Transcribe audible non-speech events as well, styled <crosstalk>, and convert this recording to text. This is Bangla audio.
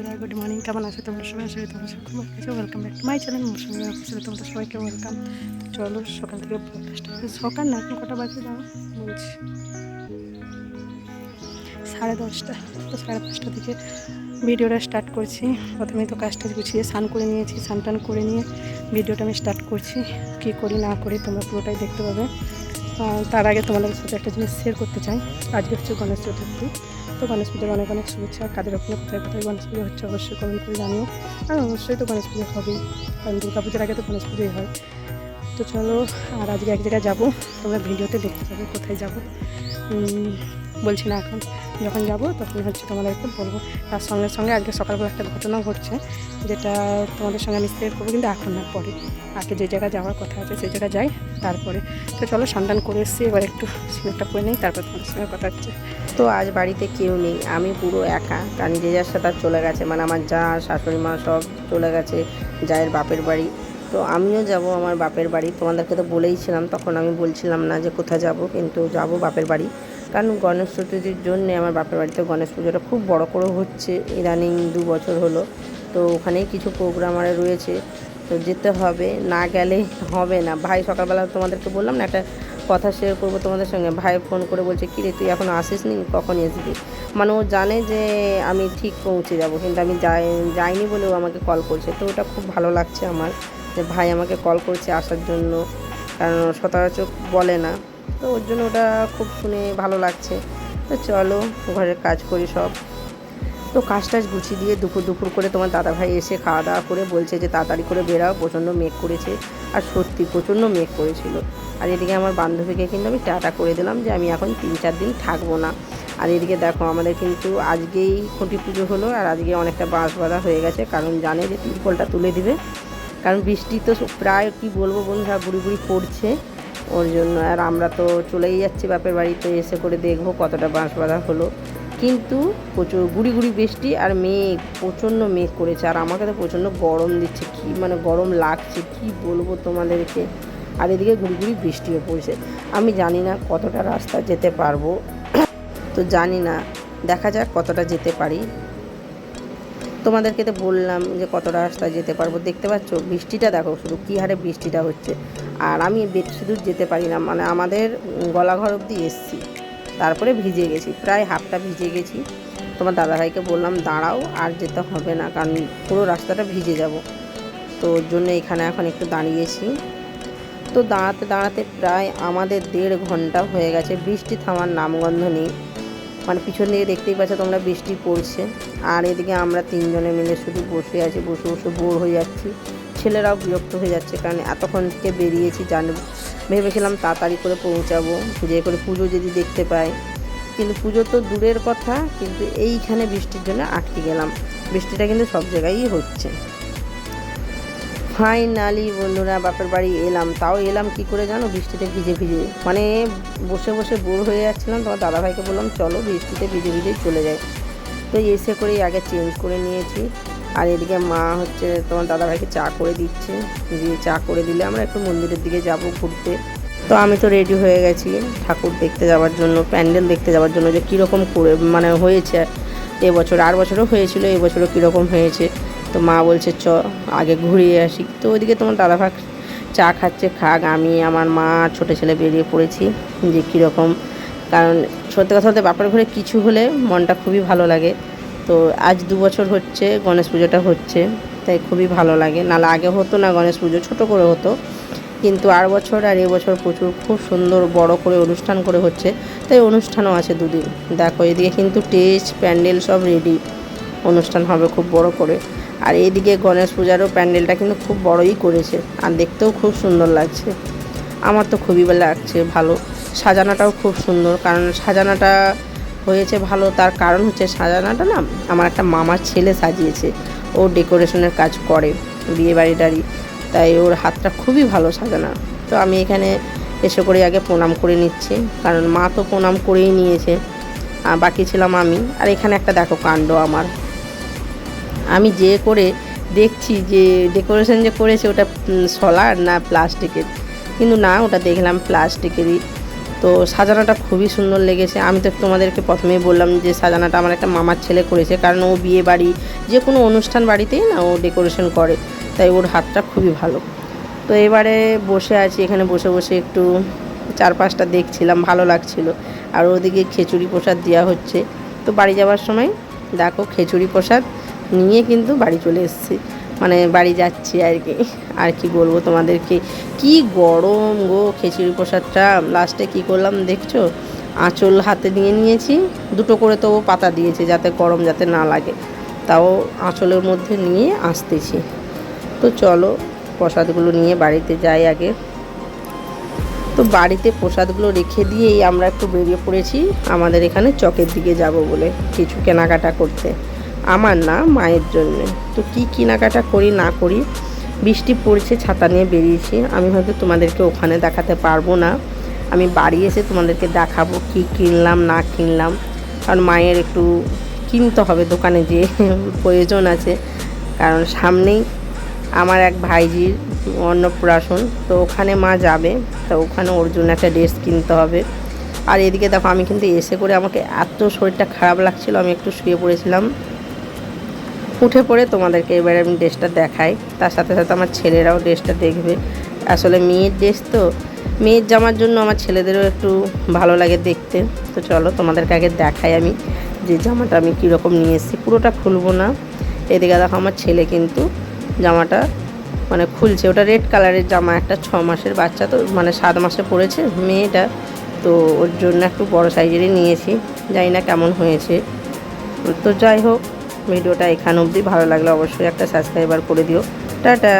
বন্ধুরা গুড মর্নিং কেমন আছো তোমরা? সবাই আসলে তোমরা সব খুব ভালো ওয়েলকাম ব্যাক মাই চ্যানেল সঙ্গে আসলে তোমরা সবাইকে ওয়েলকাম চলো, সকাল থেকে ব্রেকফাস্ট সকাল না, এখন কটা বাজে দাও বলছি সাড়ে দশটা। তো সাড়ে পাঁচটা থেকে ভিডিওটা স্টার্ট করছি। প্রথমে তো কাজটা গুছিয়ে স্নান করে নিয়েছি, স্নান টান করে নিয়ে ভিডিওটা আমি স্টার্ট করছি। কী করি না করি তোমরা পুরোটাই দেখতে পাবে। তার আগে তোমাদের সাথে একটা জিনিস শেয়ার করতে চাই। আজকে হচ্ছে গণেশ চতুর্থী। তো গণেশ পুজোর অনেক অনেক শুভেচ্ছা। কাদের ওখানে কোথায় কোথায় গণেশ পুজো হচ্ছে অবশ্যই কমেন্ট করে জানিও। আর অবশ্যই তো গণেশ পুজো হবেই, কারণ দুর্গা পুজোর আগে তো গণেশ পুজোই হয়। তো চলো, আর আজকে এক জায়গায় যাব, তোমরা ভিডিওতে দেখতে পাবে কোথায় যাব। বলছি না এখন। যখন যাব তখন হচ্ছে তোমাদেরকে বলব। তার সঙ্গে সঙ্গে আজকে সকালবেলা একটা ঘটনা ঘটছে, যেটা তোমাদের সঙ্গে আমি শেয়ার করব, কিন্তু এখন না, পরে। আগে যে জায়গায় যাওয়ার কথা আছে সেই জায়গায় যাই, তারপরে। তো চলো সন্ধান করে এসেছি, এবার একটু সিমেন্টটা করে নিই, তারপর তোমাদের সঙ্গে কথা হচ্ছে। তো আজ বাড়িতে কেউ নেই, আমি পুরো একা। কারণ যে যার সাথে চলে গেছে মানে আমার যা, শাশুড়ি মা সব চলে গেছে, যায়ের বাপের বাড়ি। তো আমিও যাব আমার বাপের বাড়ি। তোমাদেরকে তো বলেইছিলাম, তখন আমি বলছিলাম না যে কোথায় যাব, কিন্তু যাব বাপের বাড়ি। কারণ গণেশ চতুর্থীর জন্যে আমার বাপের বাড়িতে গণেশ পুজোটা খুব বড় করে হচ্ছে, ইদানিং দু বছর হলো। তো ওখানেই কিছু প্রোগ্রাম আর রয়েছে। তো যেতে হবে, না গেলে হবে না। ভাই, সকালবেলা তোমাদেরকে বললাম না, একটা কথা শেয়ার করব তোমাদের সঙ্গে। ভাই ফোন করে বলছে, কি রে, তুই এখন আসিস নি? কখন আসবি মানে ও জানে যে আমি ঠিক পৌঁছে যাব, কিন্তু আমি যাই, যাইনি বলেও আমাকে কল করছে। তো ওটা খুব ভালো লাগছে আমার, যে ভাই আমাকে কল করছে আসার জন্য। কারণ সচরাচর বলে না। তো ওর জন্য ওটা খুব শুনে ভালো লাগছে। তো চলো, ঘরের কাজ করি সব। তো কাজ টাজ গুছিয়ে দিয়ে দুপুর দুপুর করে তোমার দাদাভাই এসে খাওয়া দাওয়া করে বলছে যে তাড়াতাড়ি করে বেরাও, প্রচণ্ড মেঘ করেছে আর সত্যি প্রচণ্ড মেঘ করেছিল। আর এদিকে আমার বান্ধবীকে কিন্তু আমি টাটা করে দিলাম যে আমি এখন তিন চার দিন থাকব না। আর এদিকে দেখো, আমাদের কিন্তু আজকেই খুঁটি পুজো হলো আর আজকে অনেকটা বাঁশ বাঁধা হয়ে গেছে। কারণ জানে যে তিরপলটা তুলে দিবে। কারণ বৃষ্টি তো প্রায় কি বলব বন্ধুরা গুড়ি গুড়ি পড়ছে। ওর জন্য আর আমরা তো চলেই যাচ্ছি বাপের বাড়িতে এসে করে দেখব কতটা বাঁশ বাঁধা হলো। কিন্তু প্রচুর গুড়ি গুড়ি বৃষ্টি আর মেঘ, প্রচণ্ড মেঘ করেছে। আর আমাকে তো প্রচণ্ড গরম দিচ্ছে, কি মানে গরম লাগছে, কি বলব তোমাদেরকে? আর এদিকে গুড়ি গুড়ি বৃষ্টিও পড়ছে। আমি জানি না কতটা রাস্তা যেতে পারব। তো জানি না, দেখা যাক কতটা যেতে পারি। তোমাদেরকে তো বললাম যে কতটা রাস্তা যেতে পারব। দেখতে পাচ্ছ, বৃষ্টিটা দেখো শুধু কী হারে বৃষ্টিটা হচ্ছে। আর আমি বেশি দূর যেতে পারি না মানে আমাদের গলাঘর অবধি এসছি। তারপরে ভিজে গেছি, প্রায় হাফটা ভিজে গেছি। তোমার দাদাভাইকে বললাম, দাঁড়াও, আর যেতে হবে না, কারণ পুরো রাস্তাটা ভিজে যাব। তো ওর জন্য এখানে এখন একটু দাঁড়িয়েছি। তো দাঁড়াতে দাঁড়াতে প্রায় আমাদের দেড় ঘণ্টা হয়ে গেছে, বৃষ্টি থামার নামগন্ধ নেই। মানে পিছন দিকে দেখতেই পাচ্ছ তোমরা বৃষ্টি পড়ছে। আর এদিকে আমরা তিনজনে মিলে শুধু বসে আছি, বসে বসে বোর হয়ে যাচ্ছি। ছেলেরাও বিরক্ত হয়ে যাচ্ছে কারণ এতক্ষণ থেকে বেরিয়েছি জান ভেবেছিলাম তাড়াতাড়ি করে পৌঁছাবো, যে করে পুজো যদি দেখতে পাই। কিন্তু পুজো তো দূরের কথা, কিন্তু এইখানে বৃষ্টির জন্য আটকে গেলাম। বৃষ্টিটা কিন্তু সব জায়গায়ই হচ্ছে। ফাইনালি বন্ধুরা, বাপের বাড়ি এলাম। তাও এলাম কি করে জানো? বৃষ্টিতে ভিজে ভিজে। মানে বসে বসে বোর হয়ে যাচ্ছিলাম, তোমার দাদাভাইকে বললাম, চলো বৃষ্টিতে ভিজে ভিজে চলে যাই। তো এসে করেই আগে চেঞ্জ করে নিয়েছি। আর এদিকে মা হচ্ছে তোমার দাদাভাইকে চা করে দিচ্ছে। দিয়ে চা করে দিলে আমরা একটু মন্দিরের দিকে যাব ঘুরতে। তো আমি তো রেডি হয়ে গেছি ঠাকুর দেখতে যাওয়ার জন্য, প্যান্ডেল দেখতে যাওয়ার জন্য যে কীরকম করে মানে হয়েছে। এবছর, আর বছরও হয়েছিল, এবছরও কীরকম হয়েছে। তো মা বলছে, চ, আগে ঘুরিয়ে আসি। তো ওইদিকে তোমার দাদাভাই চা খাচ্ছে, খাক। আমি, আমার মা, ছোটো ছেলে বেরিয়ে পড়েছি যে কীরকম। কারণ সত্যি কথা বলতে বাপের ঘরে কিছু হলে মনটা খুবই ভালো লাগে। তো আজ দু বছর হচ্ছে, গণেশ পুজোটা হচ্ছে, তাই খুবই ভালো লাগে। নাহলে আগে হতো না গণেশ পুজো, ছোটো করে হতো। কিন্তু আর বছর আর এবছর প্রচুর, খুব সুন্দর বড় করে অনুষ্ঠান করে হচ্ছে। তাই অনুষ্ঠানও আছে দুদিন। দেখো, এদিকে কিন্তু টেস্ট প্যান্ডেল সব রেডি অনুষ্ঠান হবে খুব বড় করে। আর এইদিকে গণেশ পূজারও প্যান্ডেলটা কিন্তু খুব বড়ই করেছে। আর দেখতেও খুব সুন্দর লাগছে। আমার তো খুবই ভালো লাগছে ভালো। সাজানোটাও খুব সুন্দর। কারণ সাজানোটা হয়েছে ভালো। তার কারণ হচ্ছে সাজানোটা না, আমার একটা মামার ছেলে সাজিয়েছে। ও ডেকোরেশনের কাজ করে বিয়ে বাড়ি টাড়ি তাই ওর হাতটা খুবই ভালো সাজানো। তো আমি এখানে এসে করে আগে প্রণাম করে নিচ্ছি। কারণ মা তো প্রণাম করেই নিয়েছে। বাকি ছিলাম আমি। আর এখানে একটা দেখো কাণ্ড আমার। আমি যে করে দেখছি যে ডেকোরেশন যে করেছে ওটা সলার না প্লাস্টিকের? কিন্তু না, ওটা দেখলাম প্লাস্টিকেরই। তো সাজানোটা খুবই সুন্দর লেগেছে। আমি তো তোমাদেরকে প্রথমেই বললাম যে সাজানোটা আমার একটা মামার ছেলে করেছে, কারণ ও বিয়ে বাড়ি, যে কোনো অনুষ্ঠান বাড়িতেই না ও ডেকোরেশন করে। তাই ওর হাতটা খুবই ভালো। তো এবারে বসে আছি, এখানে বসে বসে একটু চারপাশটা দেখছিলাম, ভালো লাগছিল। আর ওদিকে খিচুড়ি প্রসাদ দেওয়া হচ্ছে। তো বাড়ি যাওয়ার সময় দেখো খিচুড়ি প্রসাদ নিয়ে কিন্তু বাড়ি চলে এসেছি। মানে বাড়ি যাচ্ছি আর কি। আর কি বলব তোমাদেরকে? কি গরম গো খিচুড়ি প্রসাদটা। লাস্টে কি করলাম দেখছ? আঁচল হাতে নিয়ে নিয়েছি। দুটো করে তো পাতা দিয়েছে যাতে গরম যাতে না লাগে। তাও আঁচলের মধ্যে নিয়ে আসতেছি। তো চলো প্রসাদগুলো নিয়ে বাড়িতে যাই আগে। তো বাড়িতে প্রসাদগুলো রেখে দিয়েই আমরা একটু বেরিয়ে পড়েছি। আমাদের এখানে চকের দিকে যাব বলে কিছু কেনাকাটা করতে। আমার না মায়ের জন্য। তো কি কেনাকাটা করি না করি, বৃষ্টি পড়ছে, ছাতা নিয়ে বেরিয়েছি। আমি হয়তো তোমাদেরকে ওখানে দেখাতে পারব না। আমি বাড়ি এসে তোমাদেরকে দেখাবো কি কিনলাম, না কিনলাম। কারণ মায়ের একটু কিনতে হবে দোকানে যেয়ে, <laughs> প্রয়োজন আছে। কারণ সামনেই আমার এক ভাইজির অন্নপ্রাশন, তো ওখানে মা যাবে, তো ওখানে ওর জন্য একটা ড্রেস কিনতে হবে। আর এদিকে দেখো, আমি কিন্তু এসে করে আমাকে এত শরীরটা খারাপ লাগছিল, আমি একটু শুয়ে পড়েছিলাম। উঠে পড়ে তোমাদেরকে এবারে আমি ড্রেসটা দেখাই। তার সাথে সাথে আমার ছেলেরাও ড্রেসটা দেখবে। আসলে মেয়ের ড্রেস তো, মেয়ের জামার জন্য আমার ছেলেদেরও একটু ভালো লাগে দেখতে। তো চলো তোমাদেরকে আগে দেখাই আমি যে জামাটা আমি কীরকম নিয়ে এসেছি। পুরোটা খুলবো না। এদিকে দেখো আমার ছেলে কিন্তু জামাটা মানে খুলছে। ওটা রেড কালারের জামা, একটা ছ মাসের বাচ্চা তো মানে সাত মাসে পড়েছে মেয়েটা। তো ওর জন্য একটু বড় সাইজেরই নিয়েছি। জানি না কেমন হয়েছে। তো যাই হোক ভিডিওটা এখানে অবধি। ভালো লাগলে অবশ্যই একটা সাবস্ক্রাইবার করে দিও। টাটা!